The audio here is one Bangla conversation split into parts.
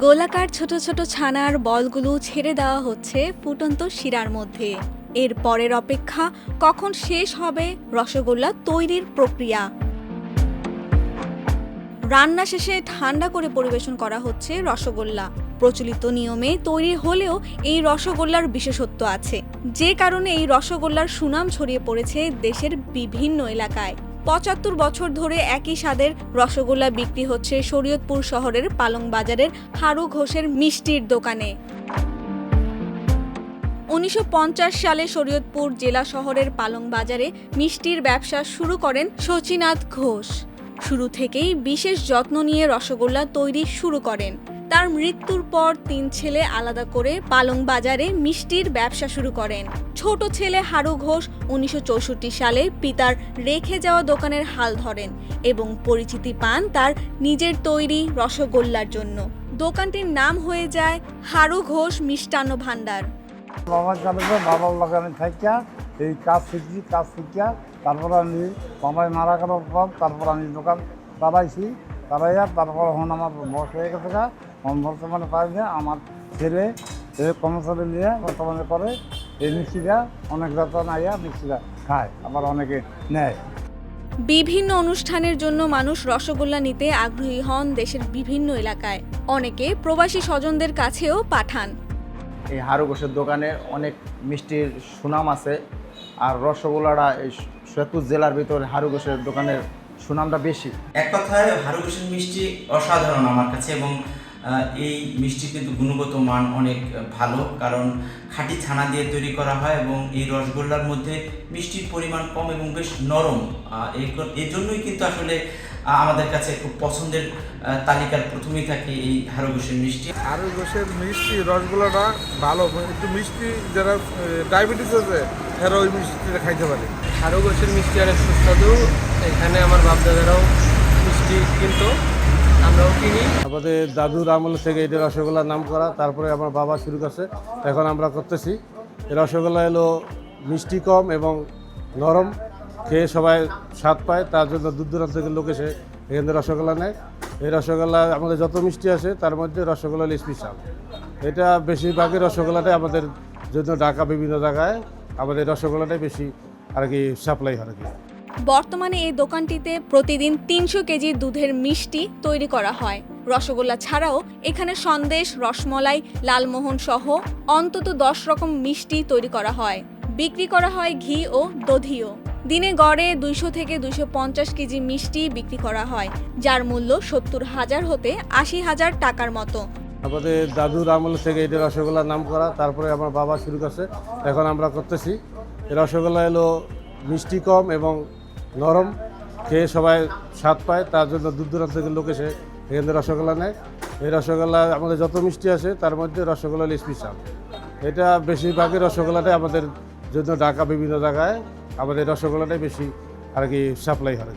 গোলাকার ছোট ছোট ছানার বলগুলো ছেড়ে দেওয়া হচ্ছে ফুটন্ত শিরার মধ্যে। এর পরের অপেক্ষা কখন শেষ হবে রসগোল্লা তৈরির প্রক্রিয়া। রান্না শেষে ঠান্ডা করে পরিবেশন করা হচ্ছে রসগোল্লা। প্রচলিত নিয়মে তৈরি হলেও এই রসগোল্লার বিশেষত্ব আছে। যে কারণে এই রসগোল্লার সুনাম ছড়িয়ে পড়েছে দেশের বিভিন্ন এলাকায়। পঁচাত্তর বছর ধরে একই স্বাদের রসগোল্লা বিক্রি হচ্ছে শরীয়তপুর শহরের পালং বাজারের হারু ঘোষের মিষ্টির দোকানে। উনিশশো পঞ্চাশ সালে শরীয়তপুর জেলা শহরের পালং বাজারে মিষ্টির ব্যবসা শুরু করেন শচীনাথ ঘোষ। শুরু থেকেই বিশেষ যত্ন নিয়ে রসগোল্লা তৈরি শুরু করেন। তার মৃত্যুর পর তিন ছেলে আলাদা করে পালং বাজারে মিষ্টির ব্যবসা শুরু করেন। ছোট ছেলে হারু ঘোষ উনিশশো চৌষট্টি সালে পিতার রেখে যাওয়া দোকানের হাল ধরেন এবং পরিচিতি পান তার নিজের তৈরি রসগোল্লার জন্য। দোকানটির নাম হয়ে যায় হারু ঘোষ মিষ্টান্ন ভাণ্ডার। এই কাজ শিখছি, কাজ শিখিয়া তারপর আমি মারা গেল পর তারপর আমি দোকান চালাইছি, চালাইয়া তারপর এখন আমার বয়স হয়ে গেছে বর্তমানে পাই যে আমার ছেলে এই কর্মচারী নিয়ে বর্তমানে করে। এই মিষ্টিটা অনেক যত্ন আইয়া মিষ্টিটা খায় আবার অনেকে নেয়। বিভিন্ন অনুষ্ঠানের জন্য মানুষ রসগোল্লা নিতে আগ্রহী হন দেশের বিভিন্ন এলাকায়। অনেকে প্রবাসী স্বজনদের কাছেও পাঠান। এই হারু ঘোষের দোকানে অনেক মিষ্টির সুনাম আছে আর রসগোল্লাটা এই সৈয়দপুর জেলার ভিতরে হারু ঘোষের দোকানের সুনামটা বেশি। এক কথায় হারুকৃষ্ণ মিষ্টি অসাধারণ আমার কাছে এবং এই মিষ্টি কিন্তু গুণগত মান অনেক ভালো কারণ খাঁটি ছানা দিয়ে তৈরি করা হয় এবং এই রসগোল্লার মধ্যে মিষ্টির পরিমাণ কম এবং বেশ নরম। এই জন্যই কিন্তু আসলে আমাদের কাছে খুব পছন্দের তালিকার প্রথমেই থাকে এই হারুকৃষ্ণ মিষ্টি। গোসের মিষ্টি রসগোল্লাটা ভালো একটু মিষ্টি যারা ডায়াবেটিস আছে তারা ওই মিষ্টিটা খাইতে পারে। গোছের মিষ্টি অনেক সুস্বাদু। এখানে আমার বাপদাদারাও মিষ্টি কিনতো আমরাও কিনি আমাদের দাদুর আমল থেকে এটা রসগোল্লার নাম করা, তারপরে আমার বাবা শুরু করছে। এখন আমরা করতেছি। এই রসগোল্লা এলো মিষ্টি কম এবং নরম, খেয়ে সবাই স্বাদ পায়, তার জন্য দূর দূরান্ত থেকে লোক এসে এখান রসগোল্লা নেয়। এই রসগোল্লা আমাদের যত মিষ্টি আছে, তার মধ্যে রসগোল্লা স্পেশাল এটা বেশিরভাগই রসগোল্লাটাই আমাদের জন্য ঢাকা বিভিন্ন জায়গায় আমাদের রসগোল্লাটাই বেশি আর কি সাপ্লাই হয় আর কি। বর্তমানে এই দোকানটিতে প্রতিদিন তিনশো কেজি দুধের মিষ্টি তৈরি করা হয়। রসগোল্লা ছাড়াও এখানে সন্দেশ, রসমলাই, লালমোহন সহ অন্তত দশ রকম মিষ্টি তৈরি করা হয়। বিক্রি করা হয় ঘি ও দধিও। দিনে গড়ে দুইশো থেকে দুইশো পঞ্চাশ কেজি মিষ্টি বিক্রি করা হয়, যার মূল্য সত্তর হাজার হতে আশি হাজার টাকার মতো। আমাদের দাদুর আমল থেকে এটা রসগোল্লার নাম করা, তারপরে আমার বাবা শুরু করছে। এখন আমরা করতেছি। রসগোল্লা এলো মিষ্টি কম এবং নরম, খেয়ে সবাই স্বাদ পায়, তার জন্য দূর দূরান্ত থেকে লোক এসে এখান রসগোল্লা নেয়। এই রসগোল্লা আমাদের যত মিষ্টি আছে তার মধ্যে রসগোল্লা স্পেশাল। এটা বেশিরভাগই রসগোল্লাটাই আমাদের জন্য ঢাকা, বিভিন্ন জায়গায় আমাদের রসগোল্লাটাই বেশি আর কি সাপ্লাই হয়।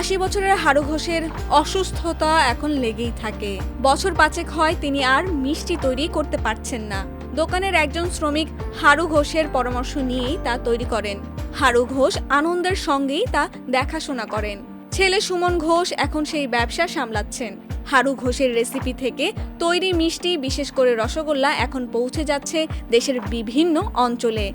আশি বছরের হারু ঘোষের অসুস্থতা এখন লেগেই থাকে। বছর পাঁচেক হয় তিনি আর মিষ্টি তৈরি করতে পারছেন না। দোকানের একজন শ্রমিক হারু ঘোষের পরামর্শ নিয়েই তা তৈরি করেন। হারু ঘোষ আনন্দের সঙ্গেই তা দেখাশোনা করেন। ছেলে সুমন ঘোষ এখন সেই ব্যবসা সামলাচ্ছেন। হারু ঘোষের রেসিপি থেকে তৈরি মিষ্টি, বিশেষ করে রসগোল্লা, এখন পৌঁছে যাচ্ছে দেশের বিভিন্ন অঞ্চলে।